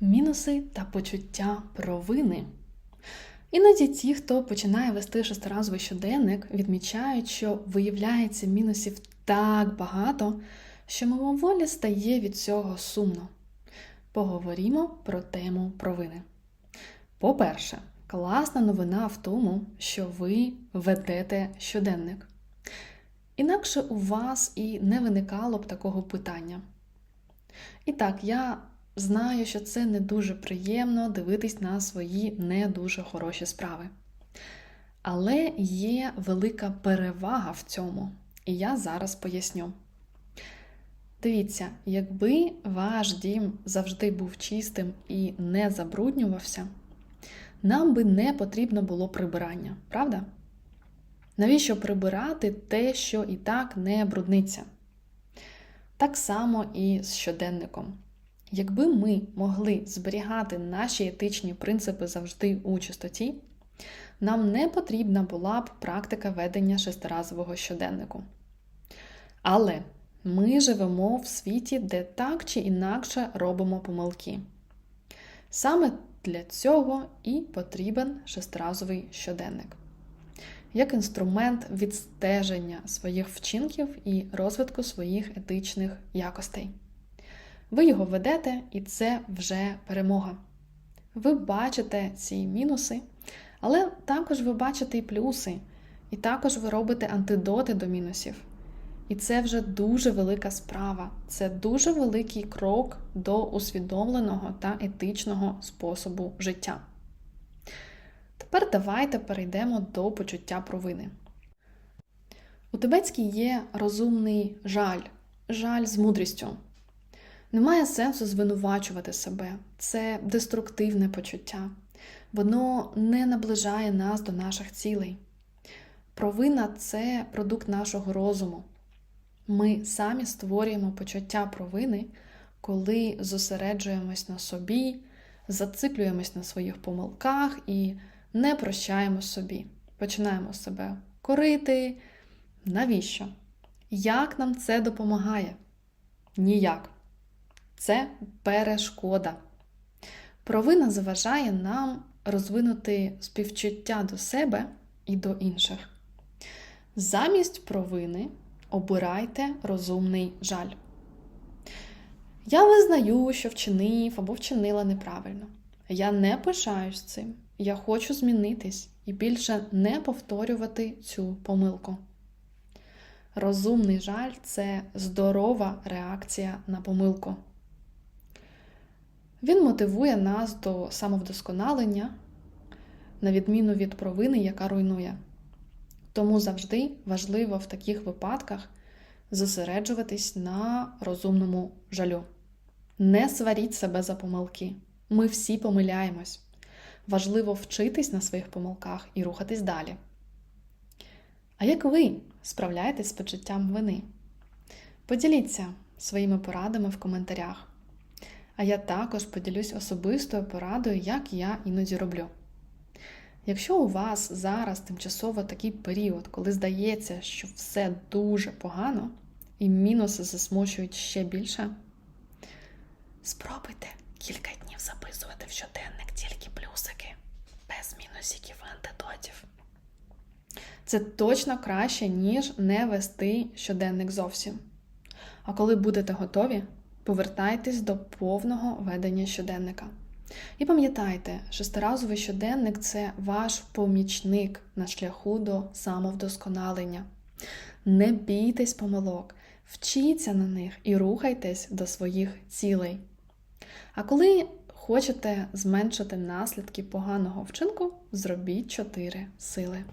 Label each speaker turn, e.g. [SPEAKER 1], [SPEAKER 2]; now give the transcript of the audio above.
[SPEAKER 1] Мінуси та почуття провини. Іноді ті, хто починає вести шестиразовий щоденник, відмічають, що виявляється мінусів так багато, що мимоволі стає від цього сумно. Поговоримо про тему провини. По-перше, класна новина в тому, що ви ведете щоденник. Інакше у вас і не виникало б такого питання. І так, я знаю, що це не дуже приємно дивитись на свої не дуже хороші справи. Але є велика перевага в цьому, і я зараз поясню. Дивіться, якби ваш дім завжди був чистим і не забруднювався, нам би не потрібно було прибирання, правда? Навіщо прибирати те, що і так не брудниться? Так само і з щоденником. Якби ми могли зберігати наші етичні принципи завжди у чистоті, нам не потрібна була б практика ведення шестиразового щоденнику. Але ми живемо в світі, де так чи інакше робимо помилки. Саме для цього і потрібен шестиразовий щоденник як інструмент відстеження своїх вчинків і розвитку своїх етичних якостей. Ви його ведете, і це вже перемога. Ви бачите ці мінуси, але також ви бачите і плюси, і також ви робите антидоти до мінусів. І це вже дуже велика справа, це дуже великий крок до усвідомленого та етичного способу життя. Тепер давайте перейдемо до почуття провини. У тибетській є розумний жаль, жаль з мудрістю. Немає сенсу звинувачувати себе, це деструктивне почуття. Воно не наближає нас до наших цілей. Провина це продукт нашого розуму. Ми самі створюємо почуття провини, коли зосереджуємось на собі, зациклюємось на своїх помилках і не прощаємо собі. Починаємо себе корити. Навіщо? Як нам це допомагає? Ніяк. Це перешкода. Провина заважає нам розвинути співчуття до себе і до інших. Замість провини обирайте розумний жаль. Я визнаю, що вчинив або вчинила неправильно. Я не пишаюсь цим. Я хочу змінитись і більше не повторювати цю помилку. Розумний жаль це здорова реакція на помилку. Він мотивує нас до самовдосконалення, на відміну від провини, яка руйнує. Тому завжди важливо в таких випадках зосереджуватись на розумному жалю. Не сваріть себе за помилки. Ми всі помиляємось. Важливо вчитись на своїх помилках і рухатись далі. А як ви справляєтесь з почуттям вини? Поділіться своїми порадами в коментарях. А я також поділюсь особистою порадою, як я іноді роблю. Якщо у вас зараз тимчасово такий період, коли здається, що все дуже погано, і мінуси засмучують ще більше, спробуйте кілька днів записувати в щоденник тільки плюсики, без мінусиків і антидотів. Це точно краще, ніж не вести щоденник зовсім. А коли будете готові, повертайтесь до повного ведення щоденника. І пам'ятайте, шестиразовий щоденник це ваш помічник на шляху до самовдосконалення. Не бійтесь помилок, вчіться на них і рухайтесь до своїх цілей. А коли хочете зменшити наслідки поганого вчинку, зробіть чотири сили.